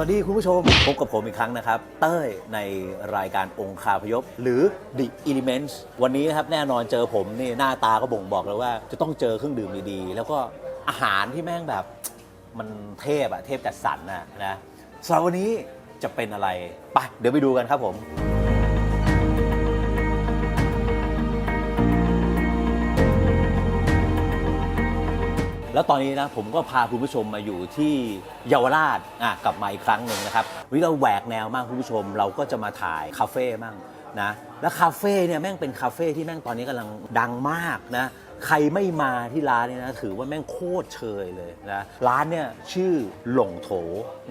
สวัสดีคุณผู้ชม พบกับผมอีกครั้งนะครับ เต้ยในรายการองคาพยพ หรือ The Elements วันนี้นะครับแน่นอนเจอผมนี่หน้าตาก็บ่งบอกแล้วว่า จะต้องเจอเครื่องดื่มดีๆ แล้วก็อาหารที่แม่งแบบมันเทพอะเทพจัดสรรนะนะสำหรับวันนี้จะเป็นอะไรไปเดี๋ยวไปดูกันครับผม แล้วตอนนี้นะผมก็พาคุณผู้ชมมาอยู่ที่เยาวราชอะกลับมาอีกครั้งหนึ่งนะครับวันนี้เราแหวกแนวมากคุณผู้ชม เราก็จะมาถ่ายคาเฟ่มั่งนะแล้วคาเฟ่เนี่ยแม่งเป็นคาเฟ่ที่แม่งตอนนี้กำลังดังมากนะใครไม่มาที่ร้านเนี่ยนะถือว่าแม่งโคตรเชยเลยนะร้านเนี่ยชื่อหลงโถ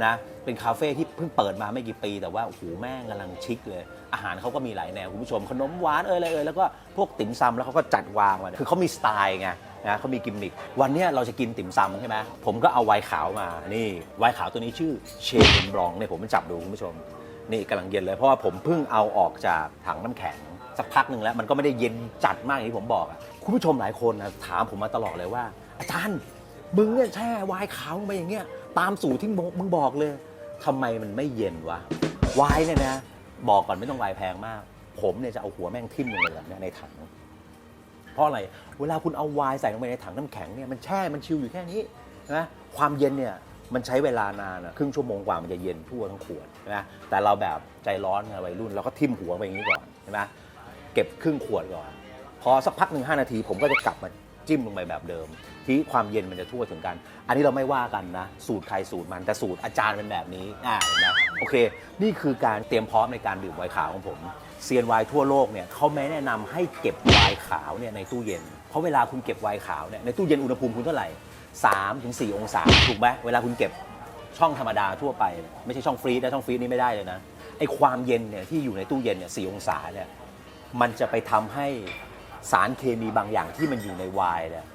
นะเป็นคาเฟ่ที่เพิ่งเปิดมาไม่กี่ปี แต่ว่าโอ้โหแม่งกำลังชิคเลย อาหารเขาก็มีหลายแนวคุณผู้ชมขนมหวานเอ่ยอะไรเอ่ยแล้วก็พวกติ๋มซำแล้วเขาก็จัดวางมาคือเขามีสไตล์ไง นะเขามีกิมมิควันเนี้ยเราจะกินติ่มซำใช่ไหมผมก็เอาไวน์ขาวมานี่ไวน์ขาวตัวนี้ชื่อเชนบรองเนี่ยผมมาจับดูคุณผู้ชม นี่กำลังเย็นเลยเพราะว่าผมเพิ่งเอาออกจากถังน้ำแข็งสักพักหนึ่งแล้ว มันก็ไม่ได้เย็นจัดมากอย่างที่ผมบอกอะคุณผู้ชมหลายคนนะถามผมมาตลอดเลยว่า อาจารย์มึงเนี่ยแช่ไวน์ขาวลงไปอย่างเงี้ยตามสูตรที่มึงบอกเลยทำไมมันไม่เย็นวะไวน์เนี่ยนะบอกก่อนไม่ต้องไวน์แพงมาก ผมเนี่ยจะเอาหัวแม่งทิ่มลงไปเนี้ยในถัง เพราะอะไร เวลาคุณเอาไวน์ใส่ลงไปในถังน้ำแข็งเนี่ยมันแช่มันชิลอยู่แค่นี้นะความเย็นเนี่ยมันใช้เวลานานอะครึ่งชั่วโมงกว่ามันจะเย็นทั่วทั้งขวดนะแต่เราแบบใจร้อนไงวัยรุ่นเราก็ทิ่มหัวไปอย่างนี้ก่อนใช่ไหมเก็บครึ่งขวดก่อน พอสักพักหนึ่งห้านาที ผมก็จะกลับมาจิ้มลงไปแบบเดิม ที่ความเย็นมันจะทั่วถึงกัน อันนี้เราไม่ว่ากันนะ สูตรใครสูตรมันแต่สูตรอาจารย์เป็นแบบนี้อ่านไหมโอเค นี่คือการเตรียมพร้อมในการดื่มไวน์ขาวของผม เซียนไวน์ทั่วโลกเนี่ยเขาไม่แนะนำให้เก็บไวน์ขาวเนี่ยในตู้เย็น เพราะเวลาคุณเก็บไวน์ขาวเนี่ยในตู้เย็นอุณหภูมิคุณเท่าไหร่3ถึง4องศาถูกไหมเวลาคุณเก็บช่องธรรมดาทั่วไปเนี่ยไม่ใช่ช่องฟรีซนะช่องฟรีซนี่ไม่ได้เลยนะไอความเย็นเนี่ยที่อยู่ในตู้เย็นเนี่ยสองศาเนี่ยมันจะไปทำให้สารเคมีบางอย่างที่มันอยู่ในไวน์เนี่ย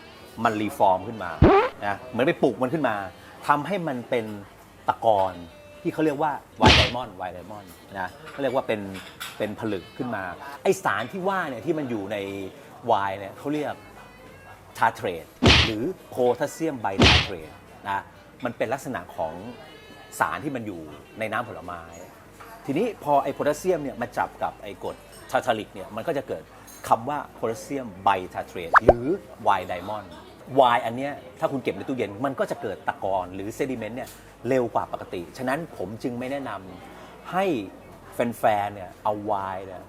มันรีฟอร์มขึ้นมานะเหมือนไปปลูกมันขึ้นมาทำให้มันเป็นตะกอน ที่เขาเรียกว่าไวน์ไดมอนด์ไวน์ไดมอนด์นะเขาเรียกว่าเป็นเป็นผลึกขึ้นมา ไอสารที่ว่าเนี่ยที่มันอยู่ในไวน์เนี่ยเขาเรียกทาเทรตหรือโพแทสเซียมไบทาเทรตนะมันเป็นลักษณะของสารที่มันอยู่ในน้ำผลไม้ ทีนี้พอไอโพแทสเซียมเนี่ยมาจับกับไอกรดทาทาลิกเนี่ยมันก็จะเกิดคำว่าโพแทสเซียมไบทาเทรตหรือไวน์ไดมอนด์ ไวน์อันเนี้ยถ้าคุณเก็บในตู้เย็นมันก็จะเกิดตะกอนหรือเซดิเมนต์เนี่ยเร็วกว่าปกติ ฉะนั้นผมจึงไม่แนะนำให้แฟนๆเนี่ยเอาไวน์เนี่ย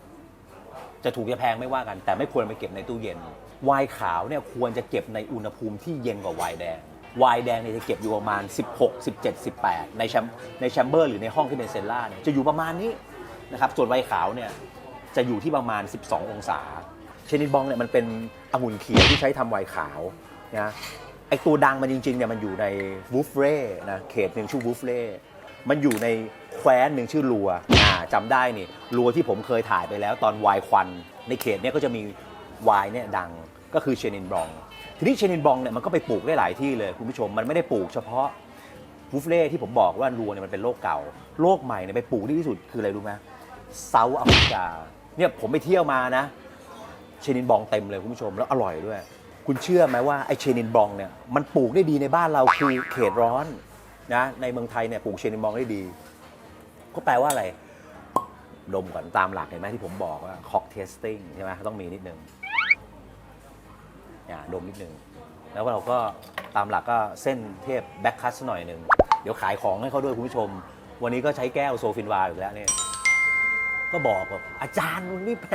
จะถูกจะแพงไม่ว่ากัน แต่ไม่ควรไปเก็บในตู้เย็นไวน์ขาวเนี่ยควรจะเก็บในอุณหภูมิที่เย็นกว่าไวน์แดงไวน์แดงเนี่ยจะเก็บอยู่ประมาณ 16 17 18 ในแชมในแชมเบอร์หรือในห้องที่เป็นเซลล่าเนี่ยจะอยู่ประมาณนี้นะครับส่วนไวน์ขาวเนี่ยจะอยู่ที่ประมาณ 12 องศา เชนิดบองเนี่ยมันเป็นองุ่นเขียวที่ใช้ทำไวน์ขาว นะไอตัวดังมันจริงๆเนี่ยมันอยู่ในวูฟเร่นะเขตหนึ่งชื่อวูฟเร่มันอยู่ในแคว้นหนึ่งชื่อลัวอ่าจำได้นี่ลัวที่ผมเคยถ่ายไปแล้วตอนวายควัน ในเขตเนี้ยก็จะมีวายเนี่ยดังก็คือเชนินบรอง ทีนี้เชนินบรองเนี่ยมันก็ไปปลูกได้หลายที่เลยคุณผู้ชมมันไม่ได้ปลูกเฉพาะบุฟเล่ที่ผมบอกว่าลัวเนี่ยมันเป็นโรคเก่าโรคใหม่เนี่ยไปปลูกที่ที่สุดคืออะไรรู้ไหมเซาท์แอฟริกาเนี่ยผมไปเที่ยวมานะ เชนินบองเต็มเลยคุณผู้ชมแล้วอร่อยด้วย คุณเชื่อไหมว่าไอเชนินบองเนี่ยมันปลูกได้ดีในบ้านเราคือเขตร้อนนะในเมืองไทยเนี่ยปลูกเชนินบองได้ดี ก็แปลว่าอะไรดมก่อนตามหลักเห็นไหมที่ผมบอกว่าคอกเทสติ้งใช่ไหมต้องมีนิดนึงอ่าดมนิดนึง แล้วเราก็ตามหลักก็เส้นเทพแบ็คคัสหน่อยหนึ่งเดี๋ยวขายของให้เขาด้วยคุณผู้ชม วันนี้ก็ใช้แก้วโซฟินวาอยู่แล้วเนี่ยก็บอกแบบอาจารย์นี่แหม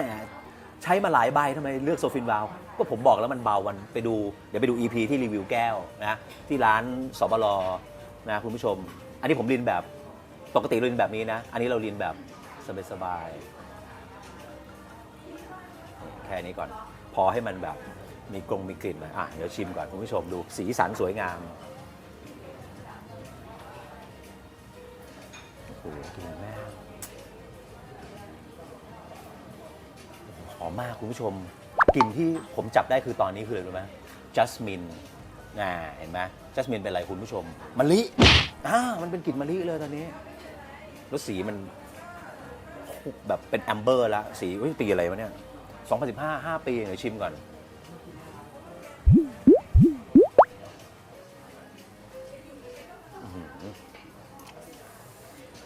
ใช้มาหลายใบทำไมเลือกโซฟินวาล ก็ผมบอกแล้วมันเบาวันไปดูเดี๋ยวไปดู EP ที่รีวิวแก้วนะที่ร้านสบลนะคุณผู้ชม อันนี้ผมเรียนแบบปกติเรียนแบบนี้นะ อันนี้เราเรียนแบบสบายๆแค่นี้ก่อน พอให้มันแบบมีกรงมีกลิ่นหน่อยอะเดี๋ยวชิมก่อนคุณผู้ชมดูสีสันสวยงามโอ้โหกลิ่นแม่หอมมากคุณผู้ชม กลิ่นที่ผมจับได้คือตอนนี้คืออะไรรู้ไหมจัสมินน่าเห็นไหมจัสมินเป็นอะไรคุณผู้ชมมะลิอ่ามันเป็นกลิ่นมะลิเลยตอนนี้ แล้วสีมันแบบเป็นแอมเบอร์ล้วสีเฮ้ยปีอะไรวะเนี่ย2015 5 ปีเดี๋ยวชิมก่อน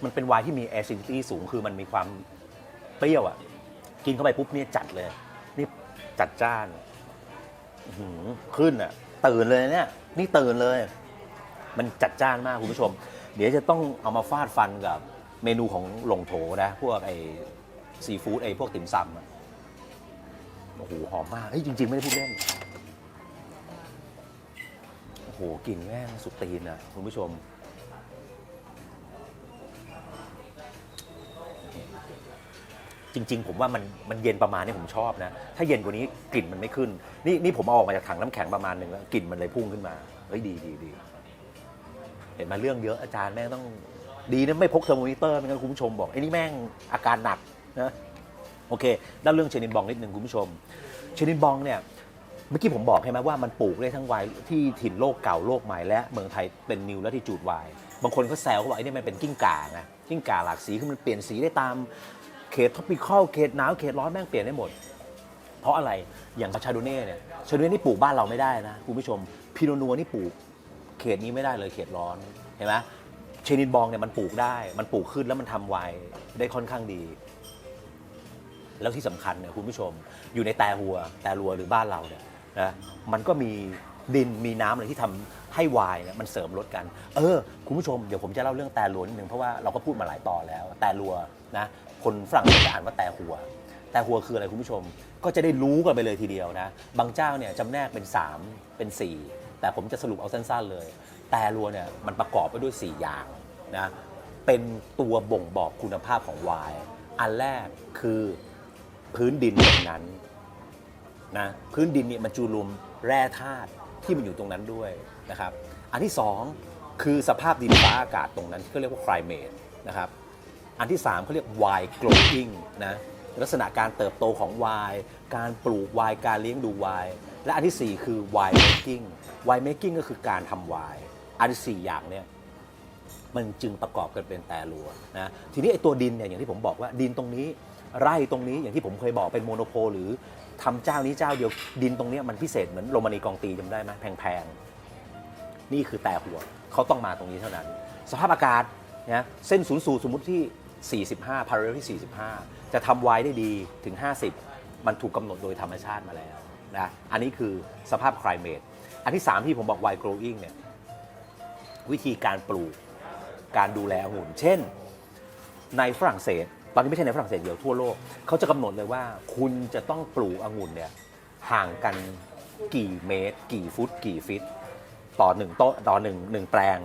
มันเป็นไวน์ที่มี acidity สูงคือมันมีความเปรี้ยวอะ กินเข้าไปปุ๊บเนี่ยจัดเลย จัดจ้านอื้อหือขึ้นอะ ตื่นเลยเนี่ย นี่ตื่นเลย มันจัดจ้านมากคุณผู้ชม เดี๋ยวจะต้องเอามาฟาดฟันกับเมนูของหลงโถนะ พวกไอซีฟู้ดไอพวกติ่มซำอะโอ้โหหอมมากเฮ้ยจริง ๆ ไม่ได้พูดเล่น โอ้โหกลิ่นแม่งสุดตีนอะคุณผู้ชม จริง ๆ ผมว่ามันมันเย็นประมาณนี้ผมชอบนะ ถ้าเย็นกว่านี้กลิ่นมันไม่ขึ้น นี่นี่ผมเอาออกมาจากถังน้ำแข็งประมาณหนึ่งแล้วกลิ่นมันเลยพุ่งขึ้นมาเฮ้ยดีดีดีเห็นมาเรื่องเยอะอาจารย์แม่งต้องดีนะไม่พกเทอร์โมมิเตอร์ไม่งั้นคุณผู้ชมบอกไอ้นี่แม่งอาการหนักนะโอเคด้านเรื่องเชนินบองนิดหนึ่งคุณผู้ชม เชนินบองเนี่ยเมื่อกี้ผมบอกใช่ไหมว่ามันปลูกได้ทั้งไวน์ที่ถิ่นโลกเก่าโลกใหม่และเมืองไทยเป็นนิวและที่จูดไวน์บางคนก็แซวเขาบอกไอ้นี่มันเป็นกิ้งก่าไงกิ้งก่าหลากสีคือมันเปลี่ยนสีได้ตาม เขตท็อปิคอลเขตหนาวเขตร้อนแม่งเปลี่ยนได้หมด เพราะอะไรอย่างชาโดเน่เนี่ยชาโดเน่นี่ปลูกบ้านเราไม่ได้นะคุณผู้ชมพิโนนัวนี่ปลูกเขตนี้ไม่ได้เลยเขตร้อนเห็นไหมเชนินบองเนี่ยมันปลูกได้ มันปลูกขึ้นแล้วมันทำไวน์ได้ค่อนข้างดี แล้วที่สำคัญเนี่ยคุณผู้ชมอยู่ในแต่หัวแต่รัวหรือบ้านเราเนี่ยนะมันก็มีดินมีน้ำอะไรที่ทำให้ไวน์เนี่ยมันเสริมรสกัน เออ คุณผู้ชมเดี๋ยวผมจะเล่าเรื่องแต่รัวนิดนึงเพราะว่าเราก็พูดมาหลายตอนแล้วแต่รัวนะ คนฝรั่งจะอ่านว่าแต่หัว แต่หัวคืออะไรคุณผู้ชม ก็จะได้รู้กันไปเลยทีเดียวนะ บางเจ้าเนี่ยจำแนกเป็น 3 เป็น 4 แต่ผมจะสรุปเอาสั้นๆเลย แต่รัวเนี่ยมันประกอบไปด้วย 4 อย่างนะเป็นตัวบ่งบอกคุณภาพของไวน์อันแรกคือพื้นดินตรงนั้นนะพื้นดินเนี่ยมันจูรวมแร่ธาตุที่มันอยู่ตรงนั้นด้วยนะครับ อันที่สองคือสภาพดินฟ้าอากาศตรงนั้นที่เขาเรียกว่า climate นะครับ อันที่ 3เขาเรียก wine growing นะลักษณะการเติบโตของไวน์การปลูกไวน์การเลี้ยงดูไวน์และอันทีสี่4 คือ wine making wine making ก็คือการทำไวน์อันที่สี่อย่างเนี่ยมันจึงประกอบกันเป็นแต่รัวนะทีนี้ไอ้ตัวดินเนี่ยอย่างที่ผมบอกว่าดินตรงนี้ ไร่ตรงนี้อย่างที่ผมเคยบอกเป็นโมโนโพลหรือทำเจ้านี้เจ้าเดียวดินตรงเนี้ยมันพิเศษเหมือนโรมานีกองตีจำได้ไหมแพงๆ นี่คือแต่หัวเขาต้องมาตรงนี้เท่านั้น สภาพอากาศนะเส้นศูนย์สูตรสมมุติที่ 45พาราเรลที่ 45 จะทำไวน์ได้ดีถึง 50 มันถูกกำหนดโดยธรรมชาติมาแล้วนะอันนี้คือสภาพ climate อันที่ 3 ที่ผมบอก wine growing เนี่ยวิธีการปลูกการดูแลองุ่น เช่น ในฝรั่งเศส ตอนนี้ไม่ใช่ในฝรั่งเศสเดียวทั่วโลกเขาจะกำหนดเลยว่าคุณจะต้องปลูกองุ่นเนี่ยห่างกันกี่เมตร กี่ฟุต กี่ฟิต ต่อหนึ่งโต๊ะต่อหนึ่งหนึ่งแปลง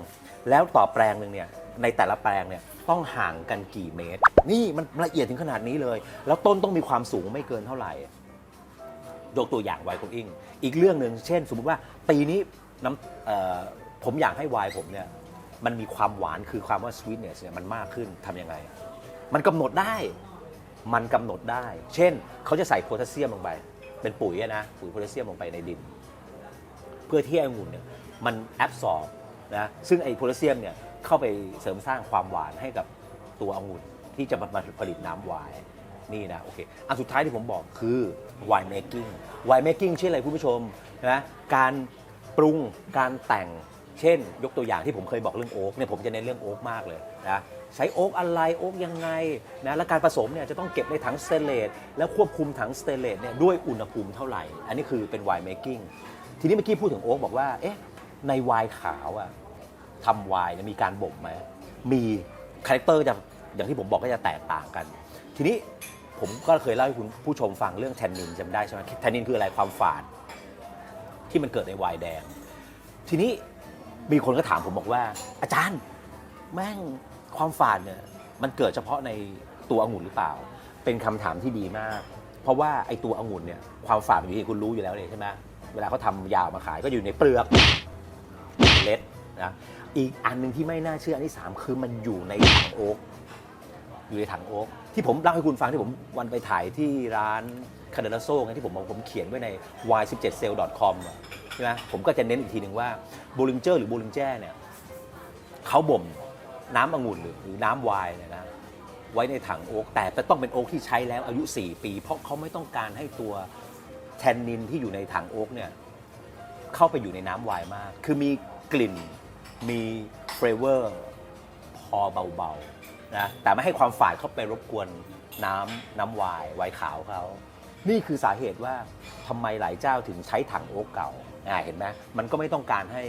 แล้วต่อแปลงหนึ่งเนี่ยในแต่ละแปลงเนี่ย ต้องห่างกันกี่เมตร นี่มันละเอียดถึงขนาดนี้เลย แล้วต้นต้องมีความสูงไม่เกินเท่าไหร่ ยกตัวอย่างไวน์คุกอิง อีกเรื่องหนึ่งเช่น สมมติว่าปีนี้น้ำผมอยากให้ไวน์ผมเนี่ยมันมีความหวานคือความว่า sweetness เนี่ยมันมากขึ้นทำยังไง มันกำหนดได้มันกำหนดได้ เช่น เขาจะใส่โพแทสเซียมลงไป เป็นปุ๋ยนะ ปุ๋ยโพแทสเซียมลงไปในดิน เพื่อที่ให้องุ่นเนี่ยมันแอบซอร์นะ ซึ่งไอ้โพแทสเซียมเนี่ย เข้าไปเสริมสร้างความหวานให้กับตัวองุ่นที่จะมาผลิตน้ำไวน์นี่นะโอเคอันสุดท้ายที่ผมบอกคือ wine making wine making เช่นอะไรคุณผู้ชมนะการปรุงการแต่งเช่น ยกตัวอย่างที่ผมเคยบอกเรื่องโอ๊กเนี่ยผมจะเน้นเรื่องโอ๊กมากเลยนะใช้โอ๊กอะไรโอ๊กยังไงนะและการผสมเนี่ยจะต้องเก็บในถังสเตนเลสแล้วควบคุมถังสเตนเลสเนี่ยด้วยอุณหภูมิเท่าไหร่ อันนี้คือเป็น wine making ทีนี้เมื่อกี้พูดถึงโอ๊กบอกว่าเอ๊ะในไวน์ขาวอะ ทำไวน์เนี่ยมีการบ่มไหมมีคาแรคเตอร์จะอย่างที่ผมบอกก็จะแตกต่างกัน ทีนี้ผมก็เคยเล่าให้คุณผู้ชมฟังเรื่องแทนนินจำได้ใช่ไหมแทนนินคืออะไรความฝาด ที่มันเกิดในไวน์แดง ทีนี้มีคนก็ถามผมบอกว่า อาจารย์แม่งความฝาดเนี่ยมันเกิดเฉพาะในตัวองุ่นหรือเปล่า เป็นคำถามที่ดีมาก เพราะว่าไอตัวองุ่นเนี่ยความฝาดอยู่ที่คุณรู้อยู่แล้วเลยใช่ไหมเวลาเขาทำยาวมาขายก็อยู่ในเปลือกเล็ดนะ อีกอันหนึ่งที่ไม่น่าเชื่ออันที่สามคือมันอยู่ในถังโอ๊กอยู่ในถังโอ๊กที่ผมเล่าให้คุณฟังที่ผมวันไปถ่ายที่ร้านคาเดลโซ่ไงที่ผมผมเขียนไว้ใน y17sale.com อะใช่ไหมผมก็จะเน้นอีกทีหนึ่งว่าโบลิงเจอร์หรือโบลิงแจ้เนี่ยเขาบ่มน้ำองุ่นหรือหรือน้ำไวน์เนี่ยนะไว้ในถังโอ๊กแต่ต้องเป็นโอ๊กที่ใช้แล้วอายุ 4 ปี เพราะเขาไม่ต้องการให้ตัวแทนนินที่อยู่ในถังโอ๊กเนี่ยเข้าไปอยู่ในน้ำไวน์มาก คือมีกลิ่น มีเฟรเวอร์พอเบาๆนะแต่ไม่ให้ความฝาดเข้าไปรบกวนน้ำน้ำวายไวน์ขาวเขา นี่คือสาเหตุว่าทำไมหลายเจ้าถึงใช้ถังโอ๊กเก่าอ่าเห็นไหมมันก็ไม่ต้องการให้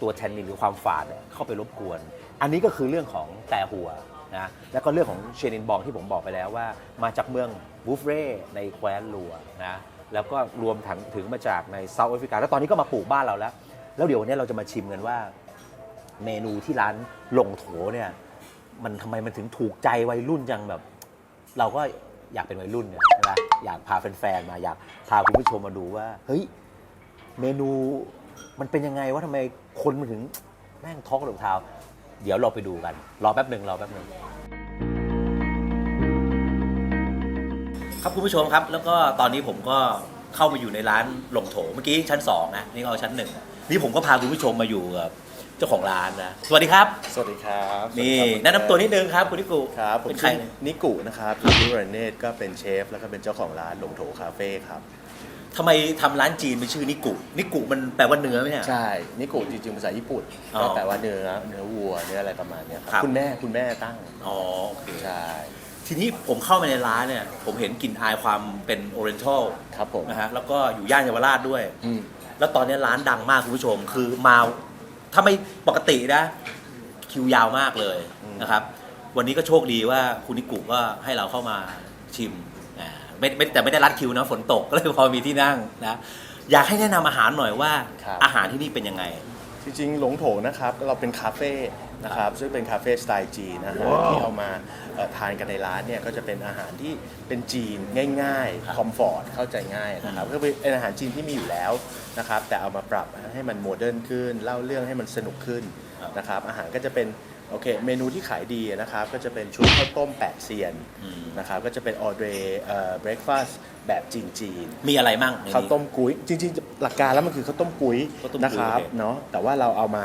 ตัวแทนนินหรือความฝาดเนี่ยเข้าไปรบกวน อันนี้ก็คือเรื่องของแต่หัวนะแล้วก็เรื่องของเชนินบองที่ผมบอกไปแล้วว่า มาจากเมืองบูฟเร่ในแคว้นลัวนะแล้วก็รวมถึงถึงมาจากในเซาท์แอฟริกา แล้วตอนนี้ก็มาปลูกบ้านเราแล้ว แล้วเดี๋ยววันนี้เราจะมาชิมกันว่า เมนูที่ร้านหลงโถเนี่ย มันทำไมมันถึงถูกใจวัยรุ่นจังแบบ เราก็อยากเป็นวัยรุ่นเนี่ยใช่ไหมอยากพาแฟนๆมาอยากพาคุณผู้ชมมาดูว่า เฮ้ย เมนูมันเป็นยังไงว่าทำไมคนมันถึงแม่งท้องกระดูกเท้าเดี๋ยวเราไปดูกัน รอแป๊บหนึ่งรอแป๊บหนึ่งครับคุณผู้ชมครับ แล้วก็ตอนนี้ผมก็เข้ามาอยู่ในร้านหลงโถเมื่อกี้ชั้นสองนะนี่เราชั้นหนึ่งนี่ผมก็พาคุณผู้ชมมาอยู่กับ เจ้าของร้านนะ สวัสดีครับ สวัสดีครับนี่สวัสดีครับแนะนำตัวนิดนึงครับคุณนิกุครับผมเป็นใครชื่อนิกุนะครับนิกุรเนตก็เป็นเชฟ แล้วก็เป็นเจ้าของร้านหลงโถคาเฟ่ครับ ทำไมทำร้านจีนเป็นชื่อนิกุนิกุมันแปลว่าเนื้อไหมเนี่ย ใช่ นิกุจริงๆภาษาญี่ปุ่นอ๋อก็แปลว่าเนื้อเนื้อวัวเนื้ออะไรประมาณเนี้ยคครัรับ บ คุณแม่คุณแม่ตั้ง อ๋อโอเคใช่ ทีนี้ผมเข้ามาในร้านเนี่ย ผมเห็นกลิ่นอายความเป็นโอเรนทัลครับผมนะฮะแล้วก็อยู่ย่านเยาวราชด้วย อืม แล้วตอนนี้ร้านดังมากคุณผู้ชม คือมา ถ้าไม่ปกตินะ คิวยาวมากเลยนะครับ วันนี้ก็โชคดีว่าคุณนิกุก็ให้เราเข้ามาชิมอ่าไม่ไม่แต่ไม่ได้รัดคิวนะฝนตกก็เลยพอมีที่นั่งนะอยากให้แนะนำอาหารหน่อยว่า ครับ อาหารที่นี่เป็นยังไง จริงๆหลงโถนะครับเราเป็นคาเฟ่ นะครับซึ่งเป็นคาเฟ่สไตล์จีนนะฮะที่เอามาเอ่อทานกันในร้านเนี่ยก็จะเป็นอาหารที่เป็นจีนง่ายครับๆคอมฟอร์ตเข้าใจง่ายนะครับอืมก็เป็นอาหารจีนที่มีอยู่แล้วนะครับแต่เอามาปรับให้มันโมเดิร์นขึ้น เล่าเรื่องให้มันสนุกขึ้นครับนะครับอาหารก็จะเป็น โอเค เมนูที่ขายดีนะครับ ก็จะเป็นชุดข้าวต้มแปดเซียนอืมนะครับ ก็จะเป็นออเดรเอ่อเบรคฟาสต์แบบจีนๆมีอะไรมั่งในนี้ ข้าวต้มกุ้ยจริงๆ หลักการแล้วมันคือข้าวต้มกุ้ยข้าวต้มกุ้ยนะครับโอเค เนาะแต่ว่าเราเอามา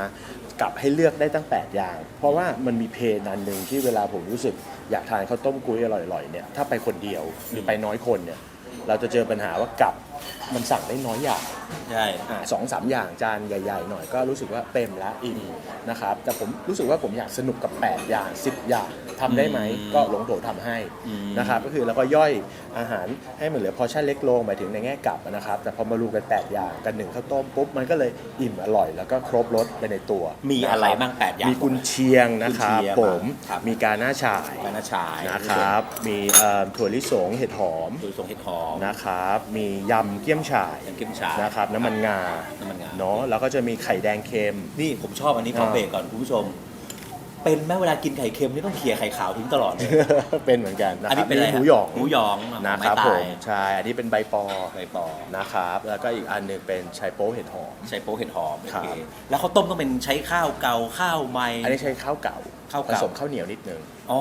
กลับให้เลือกได้ตั้ง 8 อย่าง เพราะว่ามันมีเพนอันหนึ่งที่เวลาผมรู้สึกอยากทานข้าวต้มกุ้ยอร่อยๆเนี่ยถ้าไปคนเดียวหรือไปน้อยคนเนี่ยเราจะเจอปัญหาว่ากลับ มันสั่งได้น้อยอย่างใช่อ่าสองสามอย่างจานใหญ่ๆหน่อยก็รู้สึกว่าเต็มแล้วอิ่มนะครับ แต่ผมรู้สึกว่าผมอยากสนุกกับ 8 อย่าง 10 อย่างทำได้ไหมอืมก็หลงโถทำให้อืมนะครับก็คือเราก็ย่อยอาหารให้มันเหลือพอชั่นเล็กลงหมายถึงในแง่กลับนะครับ แต่พอมารวมกัน 8 อย่างกันหนึ่งข้าวต้มปุ๊บมันก็เลยอิ่มอร่อย แล้วก็ครบรสไปในตัวมีอะไรนคบบ้างแปดอย่างมีกุนเชียงนะครับกุนเชียงผมครับมีกาหน้าฉ่ายกานาชายนะครับ มีเอ่อถั่วลิสงเห็ดหอมดูทรงเห็ดหอมนะครับมียำเกี๊ยมฉ่ายยำเกี๊ยมฉ่ายนะครับน้ำมันงาน้ำมันงา เนาะแล้วก็จะมีไข่แดงเค็ม นี่ผมชอบอันนี้ขออ่า เบรกก่อนคุณผู้ชม เป็นแม้เวลากินไข่เค็มนี่ต้องเขี่ยไข่ขาวทิ้งตลอดเลยเป็นเหมือนกันนะอันครันี้บเป็นอะไรหมูหยองหมูหยองนะครับไม้ผตายมใช่อันนี้เป็นใบปอใบปอนะครับแล้วก็อีกอันหนึงเป็นไชโป๊เห็ดหอม ใช้โป๊เห็ดหอมโอครัเคบแล้วข้าวต้มต้องเป็นใช้ข้าวเก่าข้าวใหม่ อันนี้ใช้ข้าวเก่าข้าวผเก่า สมข้าวเหนียวนิดนึงอ๋อ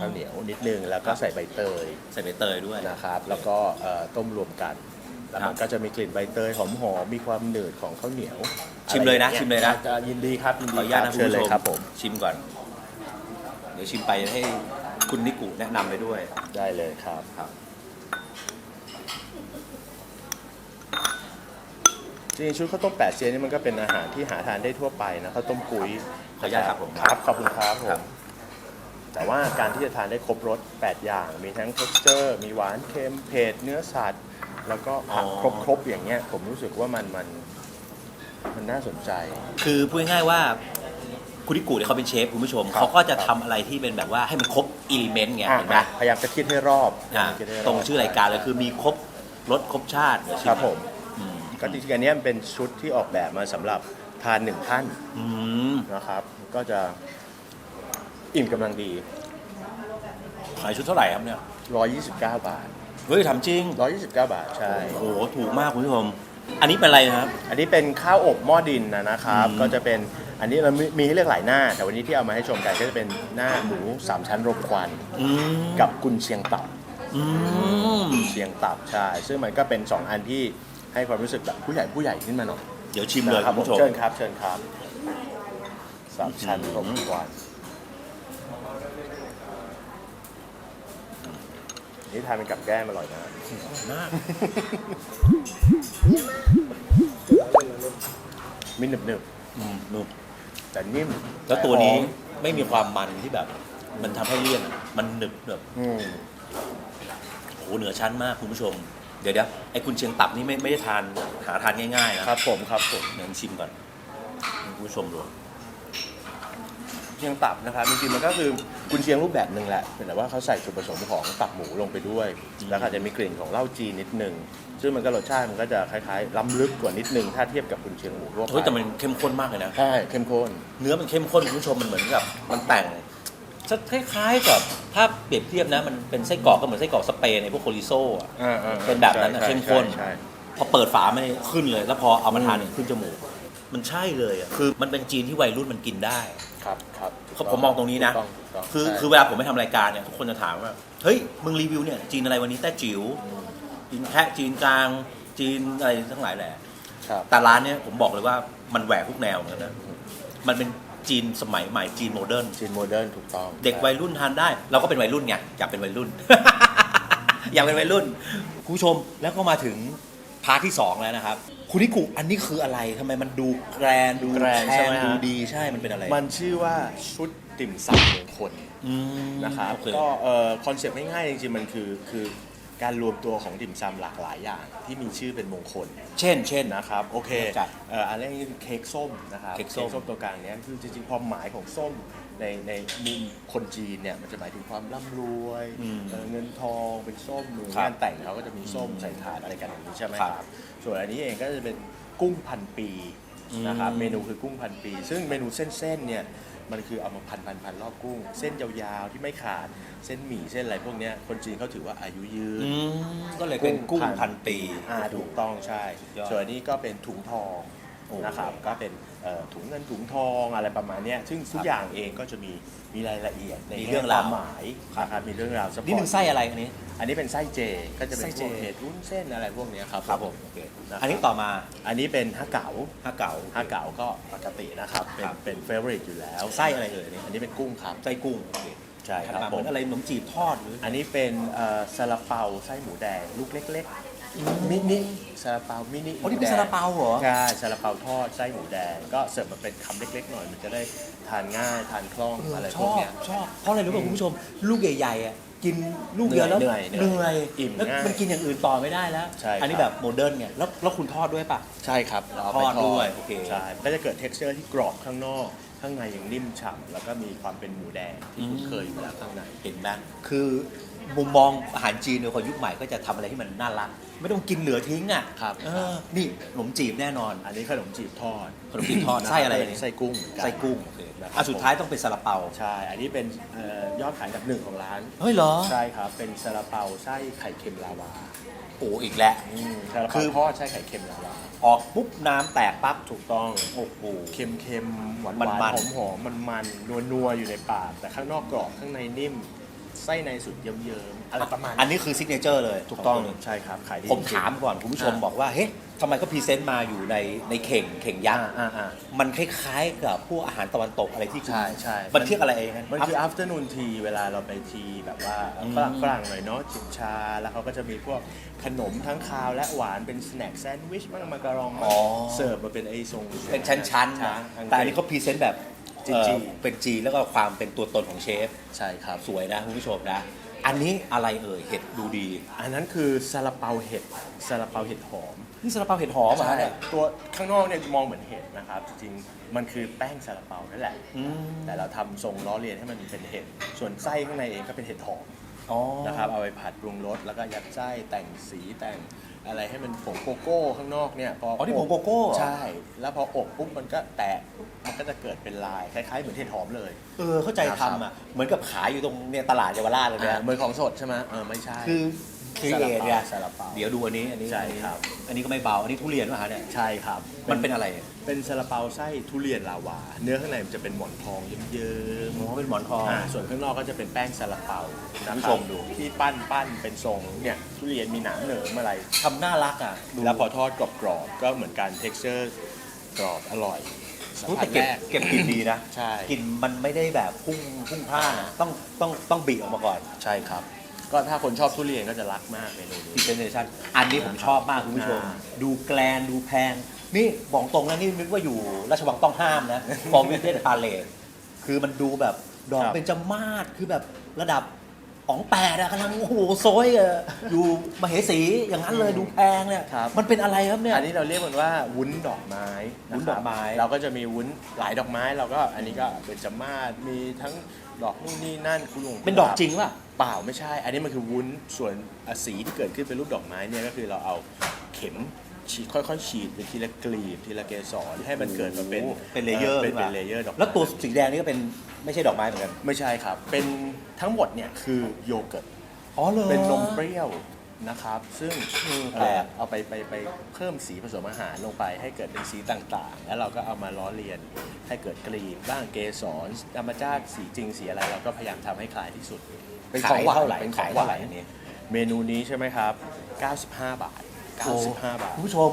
ข้าวเหนียวนิดนึงแล้วก็ใส่ใบเตยใส่ใบเตยด้วยนะครับแล้วก็เอ่อต้มรวมกัน แล้วมันครับก็จะมีกลิ่นใบเตยหอมๆมีความหนืดของข้าวเหนียวชิมเลยนะอไรอางงี้ชิมเลยนะจยินดีครับยินขดีออนุญาตคนะรับคุณเชิญผู้เลชยมครับผมชิมก่อน เดี๋ยวชิมไปให้คุณนิกุแนะนำไปด้วยได้เลยครับ ครับ จริงๆชุดข้าวต้มแปดเซียนนี่มันก็เป็นอาหารที่หาทานได้ทั่วไปนะข้าวต้มกุ้ยขออนุญาตครับผมครับขอบคุณครับผครัมบ แต่ว่าการที่จะทานได้ครบรส8อย่าง มีทั้ง texture มีหวานเค็มเผ็ดเนื้อสัตว์ แล้วก็ผักครบๆอย่างเงี้ย ผมรู้สึกว่ามันมันมันน่าสนใจ คือพูดง่ายๆว่าคุณนิกุเนี่ยเขาเป็นเชฟคุณผู้ชม ครับ เขาก็จะทำอะไรที่เป็นแบบว่าให้มันครบอิเลเมนต์ไงอะเห็นไหมพยายามจะคิดให้รอบอ่าคิดให้บตรงชื่อรายการเลยคือมีครบรสครบชาติเดี๋ยวชิครับผมอืมก็จริงๆอันเนี้ยมันเป็นชุดที่ออกแบบมาสำหรับทานหนึ่งท่านอืมนะครับ ก็จะอิ่มกำลังดี ขายชุดเท่าไหร่ครับเนี่ย 129 บาท เฮ้ยทำจริง 129 บาทใช่ โอ้โหถูกมากคุณผู้ชม อันนี้เป็นอะไรนะครับ อันนี้เป็นข้าวอบหม้อดินนะนะครับ อืม ก็จะเป็นอันนี้เรามีมีให้เลือกหลายหน้า แต่วันนี้ที่เอามาให้ชมกันก็จะเป็นหน้าหมูสามชั้นรมควัน อืมกับกุนเชียงตับอืมเชียงตับใช่ซึ่งมันก็เป็น2อันที่ให้ความรู้สึกแบบผู้ใหญ่ผู้ใหญ่ขึ้นมาหน่อยเดี๋ยวชิมเลยนะคคุรับณผู้ชม เชิญครับเชิญครับสามชั้นรมควัน นี่ทานเป็นกับแก้มอร่อยนะมากมีหนึบหนึบอืมนุ่มๆแต่นิ่มแล้วตัวนี้หอมไม่มีความมันที่แบบ มันทำให้เลี่ยนอะมันหนึบแบบอืมโหเหนือชั้นมากคุณผู้ชม เดี๋ยวเดี๋ยวไอ้คุณเชียงตับนี่ไม่ไม่ได้ทานหาทานง่ายๆนะครับผมครับผม เดี๋ยวชิมก่อนให้คุณผู้ชมดูเชียงตับนะครับจริงๆมันก็คือกุนเชียงรูปแบบหนึ่งแหละแต่ว่าเขาใส่ส่วนผสมของตับหมูลงไปด้วย แล้วก็อาจจะมีกลิ่นของเหล้าจีนนิดนึงซึ่งมันก็รสชาติมันก็จะคล้ายๆล้ำลึกกว่านิดนึงถ้าเทียบกับกุนเชียงหมูทั่วไปเฮ้ยแต่มันเข้มข้นมากเลยนะ ใช่เข้มข้น เนื้อมันเข้มข้นคุณผู้ชมมันเหมือนกับมันแต่งจะคล้ายๆกับถ้าเปรียบเทียบนะมันเป็นไส้กรอกก็เหมือนไส้กรอกสเปนในพวกโคลิโซอะเป็นแบบนั้นอะใช่เข้มข้นใช่พอเปิดฝาไม่ขึ้นเลย แล้วพอเอามาทานเนี่ยขึ้นจมูก มันใช่เลยอะคือมันเป็นจีนที่วัยรุ่นมันกินได้ ครับครับผมมองตรงนี้นะ ถูกต้องถูกต้องคือใช่คือเวลาผมไปทำรายการเนี่ยทุกคนจะถามว่า เฮ้ย มึงรีวิวเนี่ยจีนอะไรวันนี้แต้จิ๋วอืมจีนแคะจีนกลาง จีนอะไรทั้งหลายแหละ ครับ แต่ร้านเนี่ยผมบอกเลยว่ามันแหวกทุกแนวเหมือนกันนะ มันเป็นจีนสมัยใหม่จีนโมเดิร์น จีนโมเดิร์นถูกต้องเด็กวัยรุ่นทานได้ เราก็เป็นวัยรุ่นไงอยากเป็นวัยรุ่น อยากเป็นวัยรุ่นคุณผู้ชมแล้วก็มาถึงพาร์ทที่สองแล้วนะครับ คุณนิกุอันนี้คืออะไรทำไมมันดูแกรนด์ดูแกรนด์พใช่ไหมงฮะ ดูดีใช่มันเป็นอะไรมันชื่อว่าชุดติ่มซำมงคลอืมนะครับโอเคก็คอนเซปต์ง่ายๆจริงๆมันคือคือการรวมตัวของติ่มซำหลากหลายอย่างที่มีชื่อเป็นมงคลเช่นเช่นนะครับโอเคจัดเอ่ออันแรกนี่คือเค้กส้มนะครับเค้กส้มตัวกลางเนี้ยคือจริงๆความหมายของส้มในในมุมคนจีนเนี่ยมันจะหมายถึงความร่ำรวยอืมเอ่อเงินทองเป็นส้มหรือครับงานแต่งเขาก็จะมีส้มใส่ถาดอะไรกันอย่างนี้ใช่ไหมครับครับ ส่วนอันนี้เองก็จะเป็นกุ้งพันปีนะครับอืมเมนูคือกุ้งพันปี ซึ่งเมนูเส้นๆเนี่ยมันคือเอามาพันพันพันรอบกุ้ง เส้นยาวๆที่ไม่ขาดเส้นหมี่เส้นอะไรพวกเนี้ยคนจีนเขาถือว่าอายุยืนอืมก็เลยเป็นกุ้งพันปีอ่าถูกต้องใช่สุดยอดส่วนอันนี้ก็เป็นถุงทองโอ้ นะครับก็เป็นเอ่อถุงเงินถุงทองอะไรประมาณเนี้ยซึ่งทุกอย่างเองก็จะมีมีรายละเอียดในมีเรื่องราว ควมหมายนะครับมีเรื่องราว support นี่มึงไส้อะไรอันนี้ อันนี้เป็นไส้เจ ก็จะเป็นไส้พเจ วกเห็ดวุ้นเส้นอะไรพวกเนี้ยครับครับผมโอเคนะครับอันนี้ต่อมาอันนี้เป็นฮะเก๋าฮะเก๋า ฮะเก๋าก็ปกตินะครับ เป็นครับเป็นเฟเวอร์อยู่แล้วไส้อะไรเอ่ยอันนี้อันนี้เป็นกุ้งครับไส้กุ้งโอเคใช่ครับถัดมาเหผมือมนอะไรขนมจีบทอดหรือ อันนี้เป็นเอ่อซาลาเปาไส้หมูแดงลูกเล็กๆ มินิซาลาเปามินิอ๋อนี่เป็นซาลาเปาเหรอ ใช่ซาลาเปาทอดไส้หมูแดง ก็เสิร์ฟมาเป็นคำเล็กๆหน่อย มันจะได้ทานง่ายทานคล่องอะไรชพวอกบเนี้ย ชอบเพราะอะไรรู้ป่ะคุณผู้ชม ลูกใหญ่ๆอะกินลูกเดียวแล้วเหนื่อยเหนื่อยอยอิ่มแล้วง่ายมันกินอย่างอื่นต่อไม่ได้แล้ว ใช่ครับ อันี้แบบโมเดิร์นไงแล้วแล้วคุณทอดด้วยป่ะ ใช่ครับเราเาไปทอดด้วยโอเค ใช่มันก็จะเกิด t e x t อร์ที่กรอบข้างนอก ข้างในยังนิ่มฉ่ำแล้วก็มีความเป็นหมูแดงที่คุ้นเคยอยู่แล้วข้างใน เห็นไหมคือ มุมมองอาหารจีนในคนยุคใหม่ก็จะทำอะไรที่มันน่ารัก ไม่ต้องกินเหลือทิ้งอะครับเออนี่ขนมจีบแน่นอน อันนี้ขนมจีบทอดขนมจีบทอดนคบไส้อะไรเป็นไส้กุ้งเหมือนนไส้กุ้งโอเคนะครับอะสุดท้ายต้องเป็นซาลาเปา ใช่ อันนี้เป็นเอ่อยอดขายอันดับหนึ่งของร้านเฮ้ยเหรอ ใช่ครับ เป็นซาลาเปาไส้ไข่เค็มลาวาโอ้อีกแล้ว อืมซาลาคืเปาอ ทอดไส้ไข่เค็มลาวาออกปุ๊บน้ำแตกปั๊บถูกต้อง โอ้โห เค็มเค็มๆหวานมัหวานนๆ หอมหอมมันมันนัวนัวๆอยู่ในปากแต่ข้างนอกกรอบข้างในนิ่ม ไส้ในสุดเยิ้มเยิ้มๆอะไรประมาณอันนี้คือซิกเนเจอร์เลยถูกต้องขตัวใช่ครับขายดีผมถามก่อนคุณผู้ชมอ่าบอกว่าเฮ้ยทำไมก็พรีเซนต์มาอยู่ในในเข่งเข่งยัอ่ากษ์อ่าอ่ามันคล้ายๆกับพวกอาหารตะวันตกอะไรที่คุณใช่ใช่มันเทียบอะไรเองนะมันคือ afternoon tea เวลาเราไปทีแบบว่าอืมฝรั่งฝรั่งหน่อยเนาะจิบชา แล้วเขาก็จะมีพวกขนมทั้งคาวและหวานเป็นสแน็คแซนด์วิชบ้างมาการองอ๋อเสิร์ฟมาเป็นไอทรงเป็นชั้นๆนะแต่อันนี้เขาพรีเซนต์แบบ จีนๆเอ่อเป็นจีนแล้วก็ความเป็นตัวตนของเชฟ ใช่ครับ สวยนะคุณผู้ชมนะ อันนี้อะไรเอ่ยเห็ดดูดี อันนั้นคือซาลาเปาเห็ดซาลาเปาเห็ดหอมนี่ซาลาเปาเห็ดหอมเหรอใช่เนี่ยตัวข้างนอกเนี่ยมองเหมือนเห็ดนะครับ จริงๆมันคือแป้งซาลาเปานั่นแหละ อืมแต่เราทำทรงล้อเลียนให้มันเป็นเห็ด ส่วนไส้ข้างในเองก็เป็นเห็ดหอมอ๋อ นะครับ เอาไปผัดปรุงรสแล้วก็ยัดไส้แต่งสีแต่ง อะไรให้มันผงโกโก้ข้างนอกเนี่ยพออ๋อ๋อนี่ผงโกโก้เหรอ ใช่ แล้วพออบปุ๊บมันก็แตกมันก็จะเกิดเป็นลายคล้ายๆเหมือนเห็ดหอมเลย เออเข้าใจทำอะเหมือนกับขายอยู่ตรงเนี่ยตลาดเยาวราชเลยอ่านะเหมือนของสดใช่ไหมเออไม่ใช่ คือ คือเอทเนี่ยซาลาเปา เดี๋ยวดูอันนี้อันนี้ใช่ครับ อันนี้ก็ไม่เบาอันนี้ทุเรียนป่ะฮะเนี่ยใช่ครับมันเป็นอะไรเป็นซาลาเปาไส้ทุเรียนลาวา เนื้อข้างในมันจะเป็นหมอนทองเยิ้มอ๋อเป็นหมอนทอง ๆอ่าส่วนข้างนอกก็จะเป็นแป้งซาลาเปาคุนะณผู้คชรับมดู ที่ปั้นปั้นเป็นทรงเนี่ยทุเรียนมีหนามเหนิมอะไร ทำน่ารักอะดูแล้วพอทอดกรอบๆก็เหมือนกัน t e x t อร์กรอบอร่อยสัมรู้ผัแต่สเก็บแรกเก็บกลิ่นดีนะใช่กลิ่นมันไม่ได้แบบพุ่งพุ่งพล่านนะต้องต้องต้องบีบออกมาก่อน ใช่ครับ ก็ถ้าคนชอบทุเรียนก็จะรักมากเมนูพรีนี้เซนเทชันอันนี้ผมชอบมากคุณผู้ชม อ่า ดูแกลนดูแพง นี่บอกตรงนะนี่นึกว่าอยู่ราชวังต้องห้ามนะ ฟอร์มิเทนพาเลทคือมันดูแบบดอกครับเบญจมาศคือแบบระดับอ๋องแปดอะกำลังโอ้โหโซยอะอยู่มเหสีอย่างนั้นเลยดูแพงเนี่ยครับ มันเป็นอะไรครับเนี่ย อันนี้เราเรียกมันว่าวุ้นดอกไม้ะครับวุ้นดอกไม้ เราก็จะมีวุ้นหลายดอกไม้เราก็อันนี้ก็เป็นจมาศมีทั้ง ดอกนู่นนี่นั่นคุณหลวงเป็นดอกจริงป่ะเปล่าไม่ใช่ อันนี้มันคือวุ้นส่วนอะสีที่เกิดขึ้นเป็นรูปดอกไม้เนี่ยก็คือเราเอาเข็มฉีดค่อยๆฉีดเป็นทีละกลีบทีละเกสรให้มันเกิดมาเป็นโอ้เป็นเลเยอร์เป็นขึ้นเป็มานเลเยอร์ดอกไม้แล้วตัวสีแดงนี่ก็เป็นไม่ใช่ดอกไม้เหมือนกันไม่ใช่ครับ เป็นทั้งหมดเนี่ยคือโยเกิร์ตอ๋อเลยเป็นนมเปรี้ยว นะครับ ซึ่งเออเอ่อแปลก เอาไปไปไปเพิ่มสีผสมอาหารลงไปให้เกิดเป็นสีต่างๆ แล้วเราก็เอามาล้อเลียนให้เกิดกลีบบ้างเกสรธรรมชาติสีจริงสีอะไรเราก็พยายามทำให้คล้ายที่สุด เป็นของหวานเท่าไหร่เป็นขขาอยงหเท่าไหวาร่นอันนี้เมนูนี้ใช่ไหมครับ 95 บาท 95 บาท คุณผู้ชม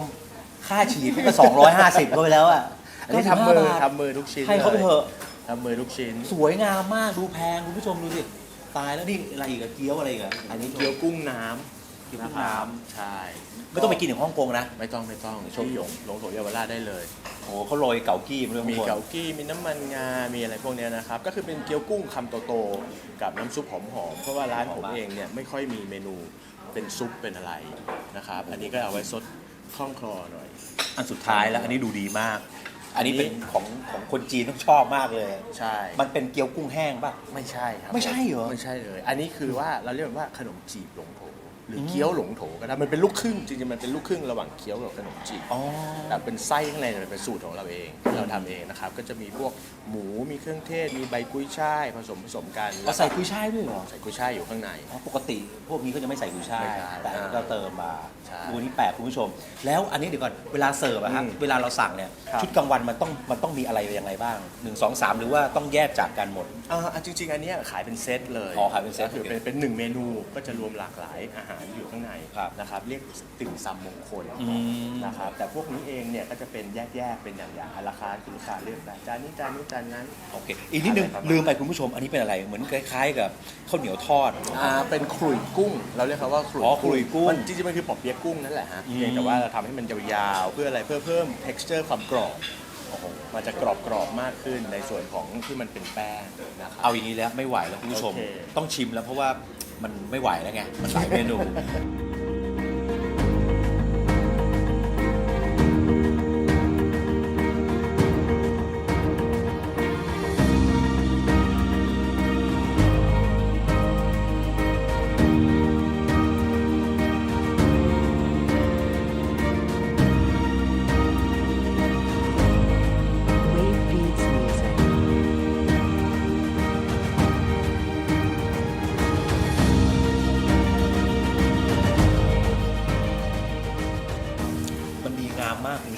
ค่าฉีดก็สองร้อยห้าสิบก็ไปแล้วอะอันนี้ทำมือ95บาททำมือทุกชิ้นให้เขาไปลยเถอะทำมือทุกชิ้น สวยงามมากดูแพงคุณผู้ชมดูสิตายแล้วนี่อะไรอีกอะเกี๊ยวอะไรอีกอะอันนี้เกี๊ยวกุ้งน้เกี๊ยวำ กุ้งนะคน้รับใช่ำไม่ต้องไปกินถึงฮ่องกงนะ ไม่ต้องไม่ต้องชมที่หยงหลงโถเยาวราชได้เลย โอ้โหเขาโรยเก่ากี้มาด้วยมีข้งบนเกากี้มีน้ำมันงา มีอะไรพวกเนี้ยนะครับ ก็คือเป็นเกี๊ยวกุ้งคำโตๆกับน้ำซุปหอมๆ เพราะว่าร้านผมเองเนี่ยไม่ค่อยมีเมนูเป็นซุปเป็นอะไรนะครับ อันนี้ก็เอาไว้ซดคล่องคลอหน่อย อันสุดท้ายแล้วอันนี้ดูดีมาก อันนี้เป็นของของคนจีนต้องชอบมากเลย ใช่มันเป็นเกี๊ยวกุ้งแห้งป่ะ ไม่ใช่ครับไม่ใช่เหรอ ไม่ใช่เลย อันนี้คือว่าเราเรียกว่าขนมจีบหลงโถ หรืออมเกี๊ยวหลงโถก็ได้มันเป็นลูกครึ่งจริงๆมันเป็นลูกครึ่งระหว่างเกี๊ยวกับขนมจีบ อ๋อ แต่เป็นไส้ข้างในเนี่ยเป็นสูตรของเราเองที่เราทำเองนะครับ ก็จะมีพวกหมูมีเครื่องเทศ มีใบกุ้ยช่ายผสมผสมกันเอาใส่กุ้ยช่ายด้วยเหรอใส่กุ้ยช่ายอยู่ข้างใน อ๋อปกติพวกนี้ก็จะไม่ใส่กุ้ยช่าย ไม่ใช่แต่อันนี้ก็เติมมาใช่ดูนี่แปลกคุณผู้ชม แล้วอันนี้เดี๋ยวก่อน เวลาเสิร์ฟอะฮะ อืมเวลาเราสั่งเนี่ย ครับ ชุดกลางวันมันต้องมันต้องมีอะไรยังไงบ้างหนึ่งสองสามหรือว่าต้องแยกจากกันหมด อ่าจริงๆ อันเนี้ยขายเป็นเซตเลยอ๋อขายเป็นเซตก็คือเป็นเป็นหนึ่งเมนูก็จะรวมหลากหลายอาหารอยู่ข้างในครับนะครับเรียกติ่มซำมงคลอืม นะครับแต่พวกนี้เองเนี่ยก็จะเป็นแยกๆเป็นอย่างๆราคาคือราคาเลือกได้จานนี้จานนี้จานนั้น โอเค อีกนิดนึงอะไรประมาณลืมไปคุณผู้ชม อันนี้เป็นอะไร เหมือนคล้ายๆกับข้าวเหนียวทอด อ่าเป็นขลุ่ยกุ้ง เราเรียกเขาว่าขลุ่ยอ๋อขลุ่ยกุ้งมันจริงๆมันคือปอบเปี๊ยะกุ้งนั่นแหละฮะอืม เพียงแต่ว่าเราทำให้มันยาวๆเพื่ออะไรเพื่อเพิ่ม texture ความกรอบโอ้โหมันจะกรอบๆมากขึ้นในส่วนของที่มันเป็นแป้งนะครับ เอาอย่างนี้แล้วไม่ไหวแล้วคุณผู้ชม โอเค ต้องชิมแล้วเพราะว่า มันไม่ไหวแล้วไง มันหลายเมนู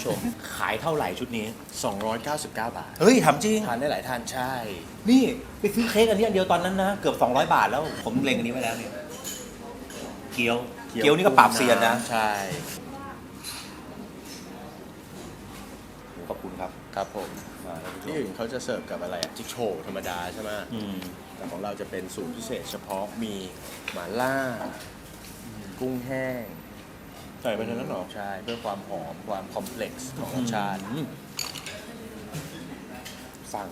ผู้ชม ขายเท่าไหร่ชุดนี้ 299 บาท เฮ้ยทำจริง ทานได้หลายทานใช่ นี่ ไปซื้อเค้กอันนี้อันเดียวตอนนั้นนะ เกือบ 200 บาทแล้ว ผมเล็งอันนี้ไว้แล้วเนี่ย เกี๊ยว เกี๊ยวนี่ก็ปราบเซียนนะ ใช่ขอบคุณครับครับผมมาแล้วที่อื่นเขาจะเสิร์ฟกับอะไรอะจิ๊กโชว์ธรรมดาใช่ไหมอืมแต่ของเราจะเป็นสูตรพิเศษเฉพาะมีหม่าล่า กุ้งแห้ง ใส่ไปในนั้นเหรอ ใช่เพื่อความหอมความคอมเพล็กซ์ของรสชาติอืมสั่ง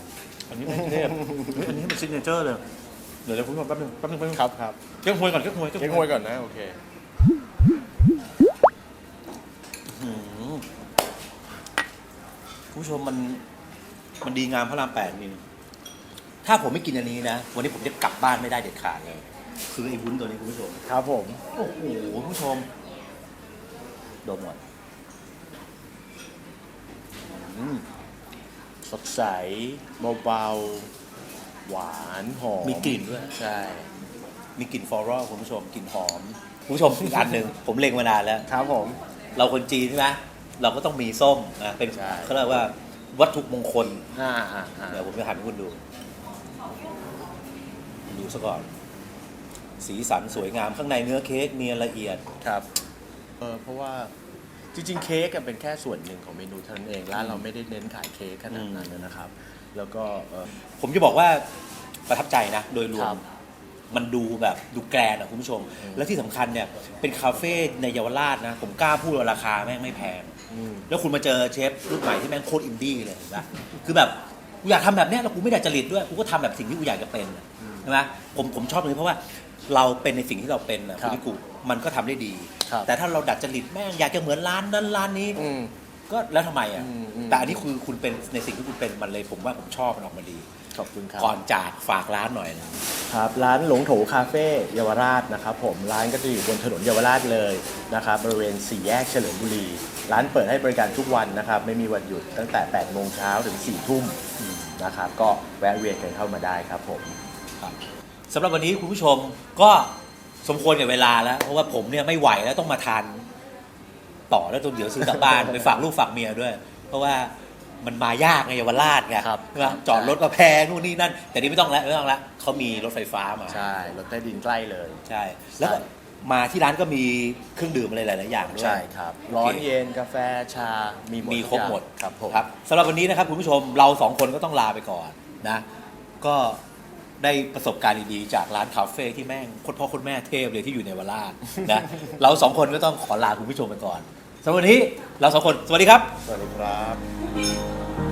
อันนี้ไม่เทพเฮ้ยอันนี้เป็นซิกเนเจอร์เลย เดี๋ยวเดี๋ยวคุณผู้ชมแป๊บนึงแป๊บนึงแป๊บนึงครับครับเก๊กฮวยก่อนเก๊กฮวยเค้กฮวยก่อนนะ โอเค อืมคุณผู้ชมมันมันดีงามพระรามแปดนี่ถ้าผมไม่กินอันนี้นะ วันนี้ผมจะกลับบ้านไม่ได้เด็ดขาดเลย คือไอ้วุ้นตัวนี้คุณผู้ชม ครับผม โอ้โหคุณผู้ชม ดมหน่อยอืมสดใสเบาๆ หวานหอมมีกลิ่นด้วย ใช่ มีกลิ่นฟลอรัลคุณผู้ชมกลิ่นหอม คุณผู้ชมอีกอันหนึ่ง ผมเล็งมานานแล้ว ครับผม เราคนจีนใช่ไหมเราก็ต้องมีส้มนะเป็นใช่เขาเรียกว่าวัตถุมงคลอ่าอ่าอ่าเดี๋ยวผมจะหันให้คุณดู ดูซะก่อน สีสันสวยงามข้างในเนื้อเค้กเนียนละเอียดครับ เออเพราะว่าจริงๆ เค้กอะเป็นแค่ส่วนหนึ่งของเมนูเท่านั้นเองร้านเราไม่ได้เน้นขายเค้กขนาดนั้นนะครับ แล้วก็เออ ผมจะบอกว่าประทับใจนะ โดยรวครัม บมันดูแบบดูแกรนด์อะคุณผู้ชม อืม และที่สำคัญเนี่ย เป็นคาเฟ่ในเยาวราชนะ ผมกล้าพูดว่าราคาแม่งไม่แพง อืม แล้วคุณมาเจอเชฟรุ่นใหม่ที่แม่งโคตรอินดี้เลยเห็นปะคือแบบกูอยากทำแบบเนี้ยแล้วกูไม่ได้จริตด้วย กูก็ทำแบบสิ่งที่กูอยากจะเป็นอะใช่ไหมผมผมชอบตรงนี้เพราะว่าเราเป็นในสิ่งที่เราเป็นอะครับคุณนิกุ มันก็ทำได้ดี ครับ แต่ถ้าเราดัดจริตแม่งอยากจะเหมือนร้านนั้นร้านนี้ อืม ก็แล้วทำไมอะ อืมอืม แต่อันนี้คือคุณเป็นในสิ่งที่คุณเป็นมันเลยผมว่าผมชอบมันออกมาดี ขอบคุณครับ ก่อนจากฝากร้านหน่อยนะ ครับร้านหลงโถคาเฟ่เยาวราชนะครับผมร้านก็จะอยู่บนถนนเยาวราชเลยนะครับบริเวณสี่แยกเฉลิมบุรี ร้านเปิดให้บริการทุกวันนะครับไม่มีวันหยุดตั้งแต่8โมงเช้าถึง4ทุ่มนะครับก็แวะเวียนกันเข้ามาได้ครับผม ครับสำหรับวันนี้คุณผู้ชมก็ สมควรกับเวลาแล้ว เพราะว่าผมเนี่ยไม่ไหวแล้วต้องมาทานต่อแล้วจนเดี๋ยวซื้อกลับบ้าน ไปฝากลูกฝากเมียด้วย เพราะว่ามันมายากไงเยาวราชไงครับใช่ไหมจอดรถก็แพงนู่นนี่นั่น แต่นี่ไม่ต้องแล้วไม่ต้องแล้วเขามีรถไฟฟ้ามา ใช่รถใต้ดินใกล้เลย ใช่ แล้วก็มาที่ร้านก็มีเครื่องดื่มอะไรหลาย ๆ อย่างด้วย ใช่ครับ ร้อนเย็นกาแฟชา มีหมดมีทุกครบอย่างหมดครับผม ครับสำหรับวันนี้นะครับคุณผู้ชมเราสองคนก็ต้องลาไปก่อนนะ ก็ ได้ประสบการณ์ดีๆจากร้านคาเฟ่ที่แม่งคุณพ่อคุณแม่เทพเลยที่อยู่ในวาราชนะ เราสองคนก็ต้องขอลาคุณผู้ชมไปก่อนสำหรับวันนี้เราสองคนสวัสดีครับ สวัสดีครับ